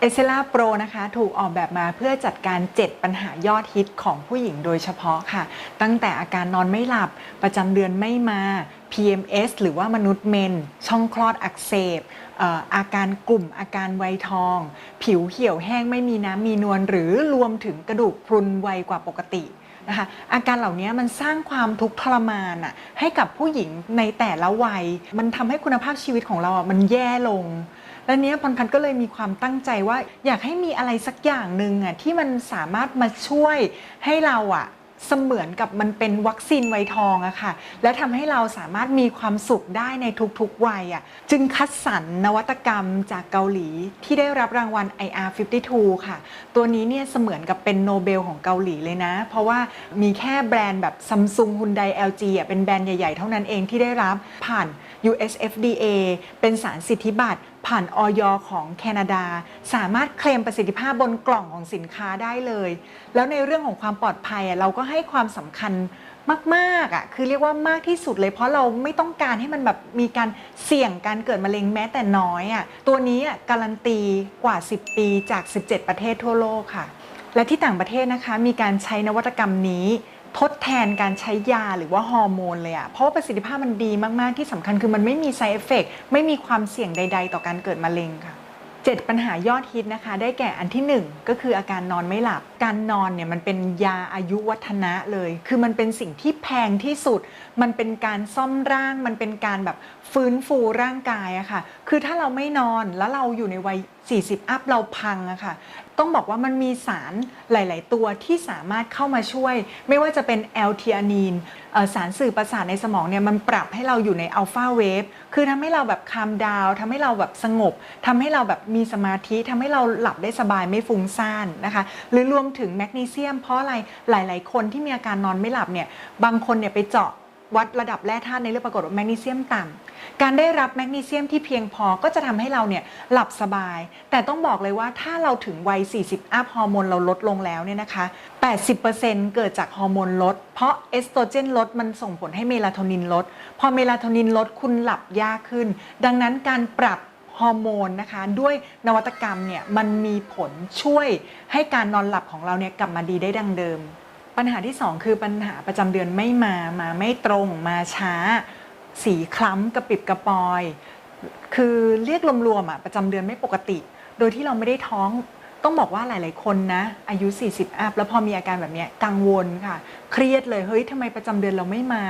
เอเซล่าโปรนะคะถูกออกแบบมาเพื่อจัดการ 7 ปัญหายอดฮิตของผู้หญิงโดยเฉพาะค่ะ ตั้งแต่อาการนอนไม่หลับ ประจำเดือนไม่มา PMS หรือว่ามนุษย์เมน ช่องคลอดอักเสบอาการกลุ่มอาการไวยทอง ผิวเหี่ยวแห้งไม่มีน้ำมีนวลหรือรวมถึงกระดูกพรุนไวกว่าปกตินะคะอาการเหล่านี้มันสร้างความทุกข์ทรมานอะให้กับผู้หญิงในแต่ละวัย มันทำให้คุณภาพชีวิตของเราอะมันแย่ลง และเนี้ยพรพันก็เลยมีความตั้งใจว่า อยากให้มีอะไรสักอย่างหนึ่งอะที่มันสามารถมาช่วยให้เราอะเสมือนกับมันเป็นวัคซีนไวทองอะค่ะ และทำให้เราสามารถมีความสุขได้ในทุกๆวัยอะจึงคัดสรรนวัตกรรมจากเกาหลีที่ได้รับรางวัล IR52 ค่ะ ตัวนี้เนี่ยเสมือนกับเป็นโนเบลของเกาหลีเลยนะ เพราะว่ามีแค่แบรนด์แบบซัมซุงฮุนได LG อะเป็นแบรนด์ใหญ่ๆ เท่านั้นเองที่ได้รับผ่าน US FDA เป็นสารสิทธิบัตร ผ่านออยของแคนาดา สามารถเคลมประสิทธิภาพบนกล่องของสินค้าได้เลย แล้วในเรื่องของความปลอดภัยเราก็ให้ความสำคัญมากๆอะคือเรียกว่ามากที่สุดเลยเพราะเราไม่ต้องการให้มันแบบมีการเสี่ยงการเกิดมะเร็งแม้แต่น้อยอะตัวนี้อะการันตีกว่า 10 ปีจาก 17 ประเทศทั่วโลกค่ะ และที่ต่างประเทศนะคะ มีการใช้นวัตกรรมนี้ ทดแทนการใช้ยาหรือว่าฮอร์โมนเลยอะเพราะว่าประสิทธิภาพมันดีมาก ๆ ที่สำคัญคือมันไม่มี side effect ไม่มีความเสี่ยงใด ๆ ต่อการเกิดมะเร็งค่ะ 7 ปัญหายอดฮิตนะคะ ได้แก่อันที่ 1 ก็คืออาการนอนไม่หลับ การนอนเนี่ยมันเป็นยาอายุวัฒนะเลย คือมันเป็นสิ่งที่แพงที่สุด มันเป็นการซ่อมร่าง มันเป็นการแบบฟื้นฟูร่างกายอะค่ะ คือถ้าเราไม่นอนแล้วเราอยู่ในวัย 40 อัพเราพังอะค่ะ ต้องบอกว่ามันมีสารหลาย ๆ ตัวที่สามารถเข้ามาช่วย ไม่ว่าจะเป็นแอลเทีอานีนสารสื่อประสาทในสมองเนี่ยมันปรับให้เราอยู่ในอัลฟาเวฟ คือทำให้เราแบบคามดาวทำให้เราแบบสงบทำให้เราแบบมีีสมาธิทำให้เราหลับได้สบายไม่ฟุ้งซ่านนะคะ หรือรวมถึงแมกนีเซียมเพราะอะไรหลาย ๆ คนที่มีอาการนอนไม่หลับเนี่ยบางคนเนี่ยไปเจาะวัดระดับแร่ธาตุในเลือดปรากฏว่าแมกนีเซียมต่ำการได้รับแมกนีเซียมที่เพียงพอก็จะทำให้เราเนี่ยหลับสบาย แต่ต้องบอกเลยว่าถ้าเราถึงวัย 40 อัพฮอร์โมนเราลดลงแล้วเนี่ยนะคะ 80%เกิดจากฮอร์โมนลด เพราะเอสโตรเจนลดมันส่งผลให้เมลาโทนินลด พอเมลาโทนินลดคุณหลับยากขึ้น ดังนั้นการปรับ ฮอร์โมนนะคะ ด้วยนวัตกรรมเนี่ยมันมีผลช่วยให้การนอนหลับของเราเนี่ยกลับมาดีได้ดังเดิม ปัญหาที่ 2 คือปัญหาประจำเดือนไม่มามาไม่ตรงมาช้า สีคล้ำกระปิบกระปอย คือเรียกรวมๆอะประจำเดือนไม่ปกติ โดยที่เราไม่ได้ท้อง ต้องบอกว่าหลาย ๆ คนนะอายุ 40 อัพแล้วพอมีอาการแบบนี้กังวลค่ะ เครียดเลยเฮ้ยทำไมประจำเดือนเราไม่มา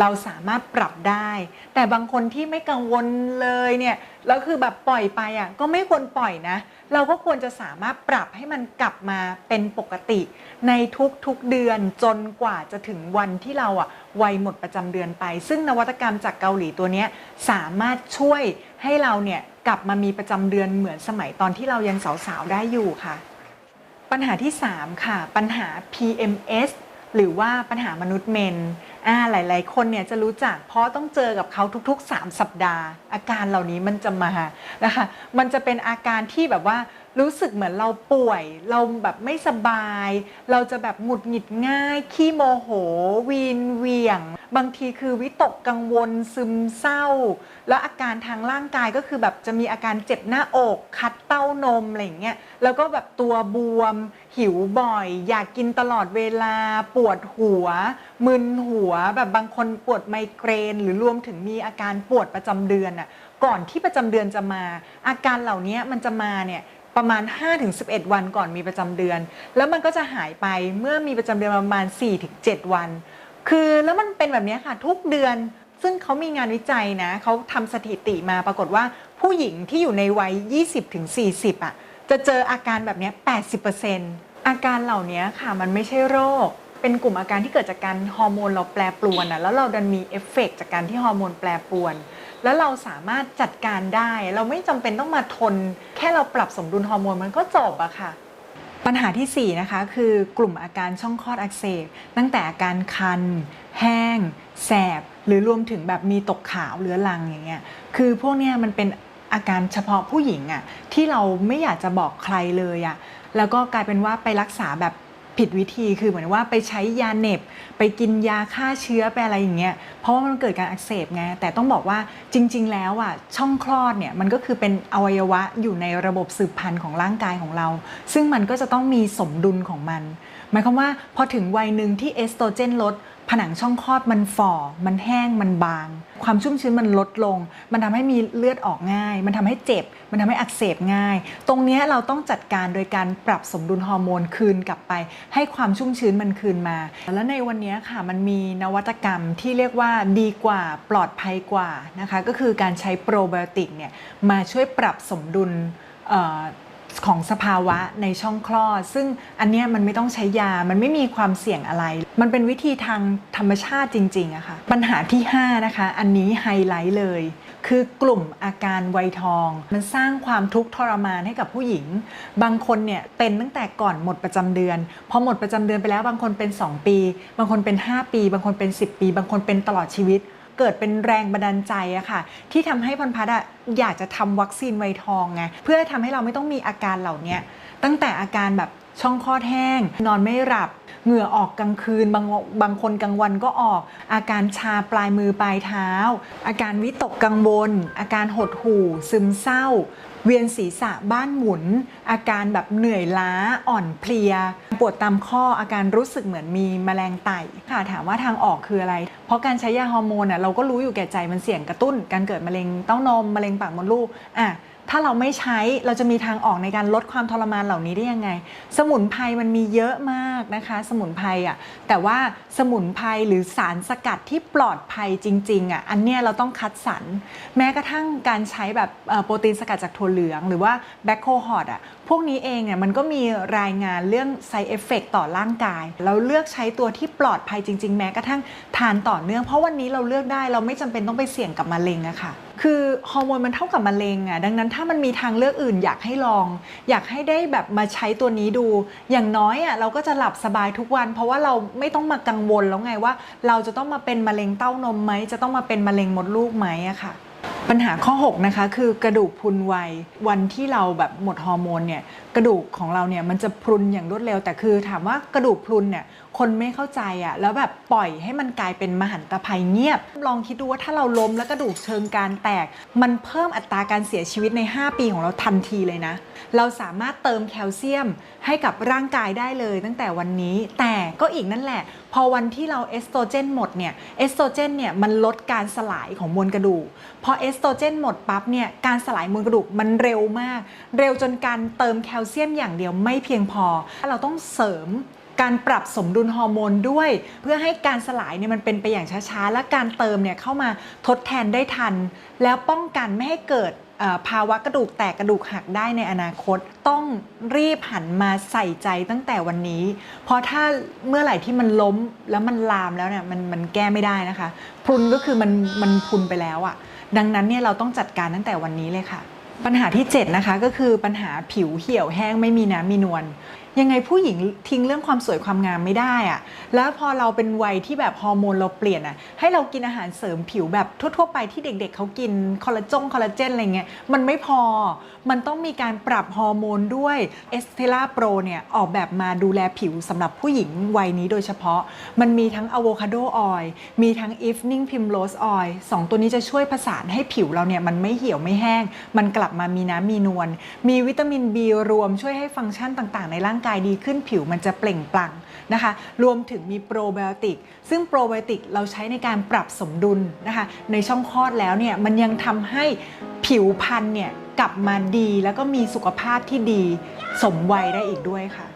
เราสามารถปรับได้ แต่บางคนที่ไม่กังวลเลยเนี่ยแล้วคือแบบปล่อยไปอะก็ไม่ควรปล่อยนะ เราก็ควรจะสามารถปรับให้มันกลับมาเป็นปกติ ในทุก ๆ เดือนจนกว่าจะถึงวันที่เราอะ วัยหมดประจำเดือนไป ซึ่งนวัตกรรมจากเกาหลีตัวนี้สามารถช่วยให้เราเนี่ยกลับมามีประจำเดือนเหมือนสมัยตอนที่เรายังสาวๆได้อยู่ค่ะ ปัญหาที่ 3 ค่ะ ปัญหา PMS หรือว่าปัญหามนุษย์เมน อ่าหลาย ๆ คนเนี่ยจะรู้จักเพราะต้องเจอกับเขาทุก ๆ 3 สัปดาห์ อาการเหล่านี้มันจะมานะคะมันจะเป็นอาการที่แบบว่ารู้สึกเหมือนเราป่วย เราแบบไม่สบาย เราจะแบบหงุดหงิดง่าย ขี้โมโห วีนเหวียง บางทีคือวิตกกังวลซึมเศร้า แล้วอาการทางร่างกายก็คือแบบจะมีอาการเจ็บหน้าอก คัดเต้านมอะไรอย่างเงี้ยแล้วก็แบบตัวบวม หิวบ่อย อยากกินตลอดเวลาปวดหัว มึนหัวแบบบางคนปวดไมเกรน หรือรวมถึงมีอาการปวดประจำเดือนอะก่อนที่ประจำเดือนจะมา อาการเหล่านี้มันจะมาเนี่ยประมาณ 5-11 วันก่อนมีประจำเดือน แล้วมันก็จะหายไปเมื่อมีประจำเดือนประมาณ 4-7 วัน คือแล้วมันเป็นแบบนี้ค่ะทุกเดือนซึ่งเขามีงานวิจัยนะเขาทำสถิติมาปรากฏว่าผู้หญิงที่อยู่ในวัย 20-40 อะ จะเจออาการแบบนี้ 80%อาการเหล่านี้ค่ะมันไม่ใช่โรค เป็นกลุ่มอาการที่เกิดจากการฮอร์โมนเราแปรปรวนอะแล้วเราดันมีเอฟเฟกต์จากการที่ฮอร์โมนแปรปรวน แล้วเราสามารถจัดการได้ เราไม่จำเป็นต้องมาทน แค่เราปรับสมดุลฮอร์โมนมันก็จบอะค่ะ ปัญหาที่ 4 นะคะ คือกลุ่มอาการช่องคลอดอักเสบตั้งแต่อาการคัน แห้ง แสบ หรือรวมถึงแบบมีตกขาวเรื้อรังอย่างเงี้ยคือพวกเนี้ยมันเป็นอาการเฉพาะผู้หญิงอะที่เราไม่อยากจะบอกใครเลยอะแล้วก็กลายเป็นว่าไปรักษาแบบ ผิดวิธีคือเหมือนว่าไปใช้ยาเหน็บ ไปกินยาฆ่าเชื้อไปอะไรอย่างเงี้ยเพราะว่ามันเกิดการอักเสบไงแต่ต้องบอกว่าจริง ๆ แล้วอะช่องคลอดเนี่ยมันก็คือเป็นอวัยวะอยู่ในระบบสืบพันธุ์ของร่างกายของเรา ซึ่งมันก็จะต้องมีสมดุลของมัน หมายความว่าพอถึงวัยหนึ่งที่เอสโตรเจนลด ผนังช่องคลอดมันฝ่อ มันแห้ง มันบาง ความชุ่มชื้นมันลดลง มันทำให้มีเลือดออกง่าย มันทำให้เจ็บ มันทำให้อักเสบง่าย ตรงนี้เราต้องจัดการโดยการปรับสมดุลฮอร์โมนคืนกลับไป ให้ความชุ่มชื้นมันคืนมา แล้วในวันนี้ค่ะมันมีนวัตกรรมที่เรียกว่าดีกว่าปลอดภัยกว่านะคะ ก็คือการใช้โปรไบโอติกเนี่ยมาช่วยปรับสมดุล ของสภาวะในช่องคลอด ซึ่งอันเนี้ยมันไม่ต้องใช้ยา มันไม่มีความเสี่ยงอะไร มันเป็นวิธีทางธรรมชาติจริงๆอะค่ะ ปัญหาที่ 5 นะคะ อันนี้ไฮไลท์เลย คือกลุ่มอาการไวยทอง มันสร้างความทุกข์ทรมานให้กับผู้หญิง บางคนเนี่ยเป็นตั้งแต่ก่อนหมดประจำเดือน พอหมดประจำเดือนไปแล้วบางคนเป็น 2 ปี บางคนเป็น 5 ปี บางคนเป็น 10 ปี บางคนเป็นตลอดชีวิต เกิดเป็นแรงบันดาลใจอะค่ะ ที่ทำให้พรพัฒน์อะอยากจะทำวัคซีนไวทองไงเพื่อทำให้เราไม่ต้องมีอาการเหล่านี้ตั้งแต่อาการแบบช่องคลอดแห้ง นอนไม่หลับ เหงื่อออกกลางคืน บางบางคนกลางวันก็ออก อาการชาปลายมือปลายเท้า อาการวิตกกังวล อาการหดหู่ ซึมเศร้า เวียนศีรษะบ้านหมุน อาการแบบเหนื่อยล้าอ่อนเพลีย ปวดตามข้ออาการรู้สึกเหมือนมีแมลงไต่ค่ะถามว่าทางออกคืออะไร เพราะการใช้ยาฮอร์โมนอะเราก็รู้อยู่แก่ใจมันเสี่ยงกระตุ้น การเกิดมะเร็งเต้านมมะเร็งปากมดลูกอะ ถ้าเราไม่ใช้เราจะมีทางออกในการลดความทรมานเหล่านี้ได้ยังไง สมุนไพรมันมีเยอะมากนะคะ สมุนไพรอะแต่ว่าสมุนไพรหรือสารสกัดที่ปลอดภัยจริงๆอะอันเนี้ยเราต้องคัดสรรแม้กระทั่งการใช้แบบโปรตีนสกัดจากถั่วเหลือง หรือว่าแบคโคฮอตอะพวกนี้เองเนี่ยมันก็มีรายงานเรื่อง side effect ต่อร่างกาย เราเลือกใช้ตัวที่ปลอดภัยจริง ๆ แม้กระทั่งทานต่อเนื่อง เพราะวันนี้เราเลือกได้เราไม่จำเป็นต้องไปเสี่ยงกับมะเร็งอะค่ะ คือฮอร์โมนมันเท่ากับมะเร็งอะดังนั้นถ้ามันมีทางเลือกอื่นอยากให้ลอง อยากให้ได้แบบมาใช้ตัวนี้ดู อย่างน้อยอะเราก็จะหลับสบายทุกวัน เพราะว่าเราไม่ต้องมากังวลแล้วไงว่า เราจะต้องมาเป็นมะเร็งเต้านมไหมจะต้องมาเป็นมะเร็งมดลูกไหมอะค่ะปัญหาข้อ 6 นะคะ คือกระดูกพรุนไววันที่เราแบบหมดฮอร์โมนเนี่ยกระดูกของเราเนี่ยมันจะพรุนอย่างรวดเร็ว แต่คือถามว่ากระดูกพรุนเนี่ย คนไม่เข้าใจอะ่ะแล้วแบบปล่อยให้มันกลายเป็นมหันตภัยเงียบ ลองคิดดูว่าถ้าเราล้มแล้วกระดูกเชิงการแตก มันเพิ่มอัตราการเสียชีวิตใน 5 ปีของเราทันทีเลยนะ เราสามารถเติมแคลเซียมให้กับร่างกายได้เลยตั้งแต่วันนี้ แต่ก็อีกนั่นแหละ พอวันที่เราเอสโตรเจนหมดเนี่ย เอสโตรเจนเนี่ยมันลดการสลายของมวลกระดูก พอเอสโตรเจนหมดปั๊บเนี่ย การสลายมวลกระดูกมันเร็วมาก เร็วจนการเติมแคลเซียมอย่างเดียวไม่เพียงพอ เราต้องเสริม การปรับสมดุลฮอร์โมนด้วย เพื่อให้การสลายเนี่ยมันเป็นไปอย่างช้าๆ และการเติมเนี่ยเข้ามาทดแทนได้ทัน แล้วป้องกันไม่ให้เกิดภาวะกระดูกแตกกระดูกหักได้ในอนาคต ต้องรีบหันมาใส่ใจตั้งแต่วันนี้ เพราะถ้าเมื่อไหร่ที่มันล้มแล้วมันลามแล้วเนี่ยมันมันแก้ไม่ได้นะคะพุนก็คือมันมันพุนไปแล้วอะ่ะดังนั้นเนี่ยเราต้องจัดการตั้งแต่วันนี้เลยค่ะ ปัญหาที่ 7 นะคะก็คือปัญหาผิวเหี่ยวแห้งไม่มีน้ำมีนวล ยังไงผู้หญิงทิ้งเรื่องความสวยความงามไม่ได้อะแล้วพอเราเป็นวัยที่แบบฮอร์โมนเราเปลี่ยนอะให้เรากินอาหารเสริมผิวแบบทั่วๆไปที่เด็กๆเขากินคอลลาจงคอลลาเจนอะไรเงี้ยมันไม่พอ มันต้องมีการปรับฮอร์โมนด้วยเอสเทล่าโปรเนี่ยออกแบบมาดูแลผิวสำหรับผู้หญิงวัยนี้โดยเฉพาะ มันมีทั้งอะโวคาโดออยล์มีทั้ง evening primrose oil สองตัวนี้จะช่วยผสานให้ผิวเราเนี่ยมันไม่เหี่ยวไม่แห้ง มันกลับมามีน้ำมีนวลมีวิตามิน B รวมช่วยให้ฟังก์ชันต่างๆ ในร่างกายดีขึ้นผิวมันจะเปล่งปลั่งนะคะ รวมถึงมีโปรไบโอติก ซึ่งโปรไบโอติกเราใช้ในการปรับสมดุลนะคะ ในช่องคลอดแล้วเนี่ยมันยังทำให้ผิวพรรณเนี่ยกลับมาดีแล้วก็มีสุขภาพที่ดีสมวัยได้อีกด้วยค่ะ